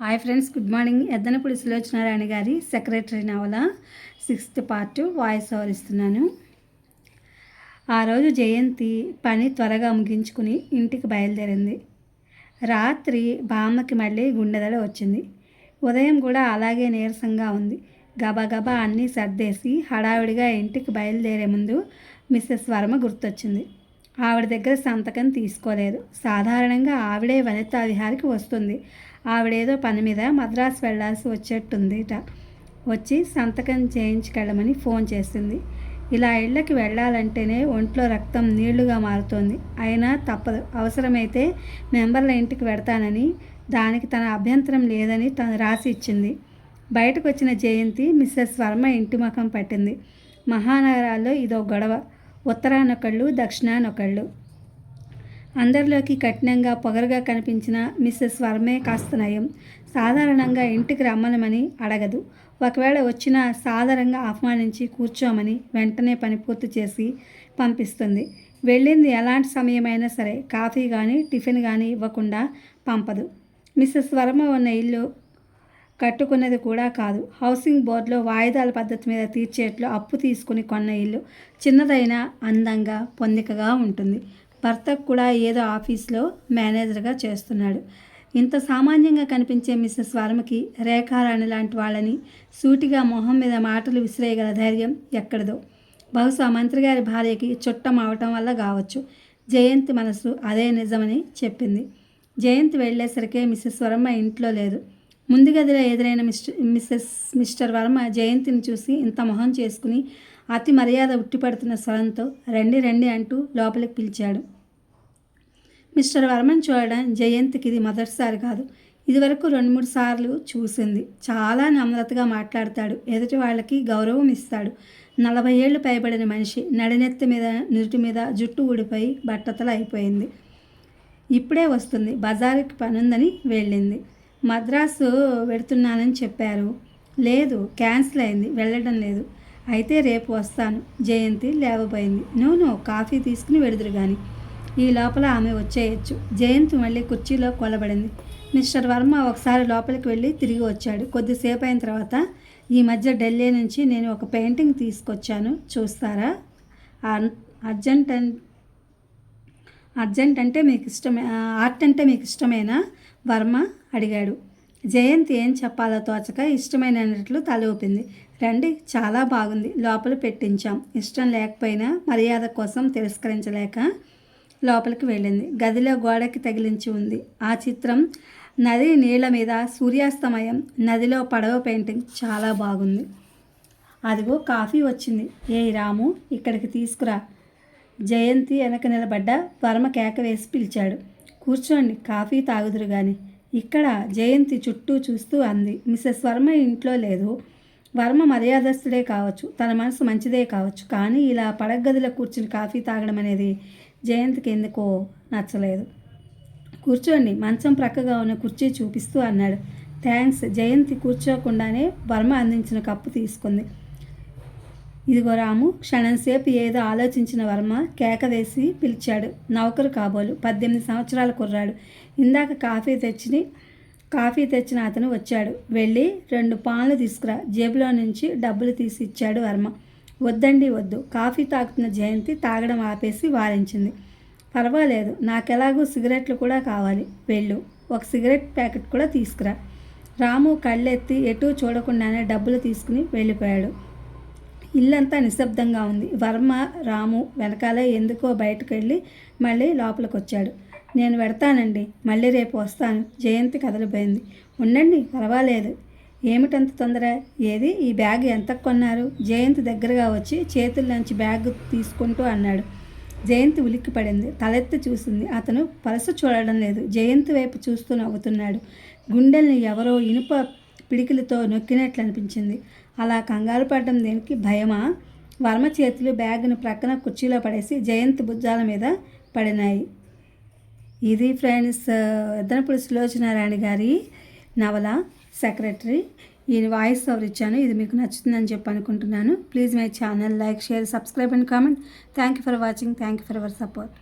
Hi friends good morning. Yeddanapudi Sulochanarayana గారి secretary నవల sixth part voice over ఇస్తున్నాను. ఆ రోజు జయంతి పని త్వరగా ముగించుకుని ఇంటికి బయలుదేరింది. రాత్రి బామ్మకి మళ్ళీ గుండెదడ వచ్చింది. ఉదయం కూడా అలాగే నీరసంగా ఉంది. గబగబా అన్నీ సర్దేసి హడావిడిగా ఇంటికి బయలుదేరే ముందు మిస్సెస్ వర్మ గుర్తొచ్చింది. ఆవిడ దగ్గర సంతకం తీసుకోలేదు. సాధారణంగా ఆవిడే వనితా విహారికి వస్తుంది. ఆవిడేదో పని మీద మద్రాసు వెళ్ళాల్సి వచ్చేట్టుందిట. వచ్చి సంతకం చేయించుకెళ్ళమని ఫోన్ చేసింది. ఇలా ఇళ్ళకి వెళ్ళాలంటేనే ఒంట్లో రక్తం నీళ్ళుగా మారుతోంది. అయినా తప్పదు. అవసరమైతే మెంబర్ల ఇంటికి వెడతానని దానికి తన అభ్యంతరం లేదని తను రాసి ఇచ్చింది. బయటకు వచ్చిన జయంతి మిస్సెస్ వర్మ ఇంటి ముఖం పట్టింది. మహానగరాల్లో ఇదో గొడవ. ఉత్తరానొకళ్ళు దక్షిణానొకళ్ళు. అందరిలోకి కఠినంగా పొగరుగా కనిపించిన మిస్సెస్ వర్మే కాస్త నయం. సాధారణంగా ఇంటికి రమ్మనమని అడగదు. ఒకవేళ వచ్చినా సాధారణంగా ఆహ్వానించి కూర్చోమని వెంటనే పని పూర్తి చేసి పంపిస్తుంది. వెళ్ళింది ఎలాంటి సమయమైనా సరే కాఫీ కానీ టిఫిన్ కానీ ఇవ్వకుండా పంపదు. మిస్సెస్ వర్మ ఉన్న ఇల్లు కట్టుకున్నది కూడా కాదు. హౌసింగ్ బోర్డులో వాయిదాల పద్ధతి మీద తీర్చేట్లు అప్పు తీసుకుని కొన్న ఇల్లు చిన్నదైనా అందంగా పొందికగా ఉంటుంది. భర్త కూడా ఏదో ఆఫీస్లో మేనేజర్గా చేస్తున్నాడు. ఇంత సామాన్యంగా కనిపించే మిస్సెస్ వర్మకి రేఖారాణి లాంటి వాళ్ళని సూటిగా మొహం మీద మాటలు విసిరేయగల ధైర్యం ఎక్కడదో. బహుశా మంత్రి గారి భార్యకి చుట్టం అవటం వల్ల కావచ్చు. జయంతి మనసు అదే నిజమని చెప్పింది. జయంతి వెళ్ళేసరికే మిస్సెస్ వర్మ ఇంట్లో లేదు. ముందు గదిలో ఎదురైన మిస్టర్ మిస్సెస్ మిస్టర్ వర్మ జయంతిని చూసి ఇంత మొహం చేసుకుని అతి మర్యాద ఉట్టిపడుతున్న స్వరంతో రండి రండి అంటూ లోపలికి పిలిచాడు. మిస్టర్ వర్మన్ చూడడం జయంతికి ఇది మొదటిసారి కాదు. ఇదివరకు రెండు మూడు సార్లు చూసింది. చాలా నమ్రతగా మాట్లాడతాడు. ఎదుటి వాళ్ళకి గౌరవం ఇస్తాడు. నలభై ఏళ్ళు పైబడిన మనిషి నడినెత్తి మీద నుదుటి మీద జుట్టు ఊడిపోయి బట్టతల అయిపోయింది. ఇప్పుడే వస్తుంది. బజారుకి పనుందని వెళ్ళింది. మద్రాసు వెడుతున్నానని చెప్పారు. లేదు క్యాన్సిల్ అయింది. వెళ్ళడం లేదు. అయితే రేపు వస్తాను. జయంతి లేవబోయింది. నూనె కాఫీ తీసుకుని వెడుదురు కానీ ఈ లోపల ఆమె వచ్చేయచ్చు. జయంతి మళ్ళీ కుర్చీలో కొలబడింది. మిస్టర్ వర్మ ఒకసారి లోపలికి వెళ్ళి తిరిగి వచ్చాడు. కొద్దిసేపు అయిన తర్వాత ఈ మధ్య ఢిల్లీ నుంచి నేను ఒక పెయింటింగ్ తీసుకొచ్చాను. చూస్తారా? అర్జెంట్ అర్జెంట్ అంటే మీకు ఇష్టమే ఆర్ట్ అంటే మీకు ఇష్టమేనా వర్మ అడిగాడు. జయంతి ఏం చెప్పాలో తోచక ఇష్టమైనట్లు తల ఊపింది. రండి చాలా బాగుంది. లోపల పెట్టించాం. ఇష్టం లేకపోయినా మర్యాద కోసం తిరస్కరించలేక లోపలికి వెళ్ళింది. గదిలో గోడకి తగిలించి ఉంది. ఆ చిత్రం నది నీళ్ళ మీద సూర్యాస్తమయం నదిలో పడవ పెయింటింగ్. చాలా బాగుంది. అదిగో కాఫీ వచ్చింది. ఏ రాము ఇక్కడికి తీసుకురా. జయంతి వెనక నిలబడ్డ వర్మ కేక వేసి పిలిచాడు. కూర్చోండి కాఫీ తాగుదురు కానీ ఇక్కడ జయంతి చుట్టూ చూస్తూ అంది. మిస్సెస్ వర్మ ఇంట్లో లేదు. వర్మ మర్యాదస్తుడే కావచ్చు. తన మనసు మంచిదే కావచ్చు. కానీ ఇలా పడగదిలో కూర్చుని కాఫీ తాగడం అనేది జయంతికి ఎందుకో నచ్చలేదు. కూర్చోండి. మంచం ప్రక్కగా ఉన్న కుర్చీ చూపిస్తూ అన్నాడు. థ్యాంక్స్. జయంతి కూర్చోకుండానే వర్మ అందించిన కప్పు తీసుకుంది. ఇదిగో రాము క్షణంసేపు ఏదో ఆలోచించిన వర్మ కేక వేసి పిలిచాడు. నౌకరు కాబోలు పద్దెనిమిది సంవత్సరాల కుర్రాడు. ఇందాక కాఫీ తెచ్చి కాఫీ తెచ్చిన అతను వచ్చాడు. వెళ్ళి రెండు పాన్లు తీసుకురా. జేబులో నుంచి డబ్బులు తీసి ఇచ్చాడు వర్మ. వద్దండి వద్దు. కాఫీ తాగుతున్న జయంతి తాగడం ఆపేసి వారించింది. పర్వాలేదు నాకెలాగూ సిగరెట్లు కూడా కావాలి. వెళ్ళు ఒక సిగరెట్ ప్యాకెట్ కూడా తీసుకురా. రాము కళ్ళెత్తి ఎటూ చూడకుండానే డబ్బులు తీసుకుని వెళ్ళిపోయాడు. ఇల్లంతా నిశ్శబ్దంగా ఉంది. వర్మ రాము వెనకాలే ఎందుకో బయటకు వెళ్ళి మళ్ళీ లోపలికి వచ్చాడు నేను పెడతానండి మళ్ళీ రేపు వస్తాను. జయంతి కదలిపోయింది. ఉండండి పర్వాలేదు. ఏమిటంత తొందర? ఏది? ఈ బ్యాగ్ ఎంత కొన్నారు? జయంతి దగ్గరగా వచ్చి చేతుల్లోంచి బ్యాగ్ తీసుకుంటూ అన్నాడు. జయంతి ఉలిక్కి పడింది తలెత్తి చూసింది. అతను పలస చూడడం లేదు. జయంతి వైపు చూస్తూ నవ్వుతున్నాడు. గుండెల్ని ఎవరో ఇనుప పిడికిలతో నొక్కినట్లు అనిపించింది అలా కంగారు పడడం దేనికి భయమా? వర్మ చేతులు బ్యాగ్ను ప్రక్కన కుర్చీలో పడేసి జయంతి భుజాల మీద పడినాయి. ఇది ఫ్రెండ్స్ ఎద్దనపూడి సులోచనారాయణ గారి నవల సెక్రటరీ. ఈ వాయిస్ ఓవర్ ఇచ్చాను. ఇది మీకు నచ్చుతుందని చెప్పి అనుకుంటున్నాను. Please my channel like share subscribe and comment. Thank you for watching. Thank you for our support.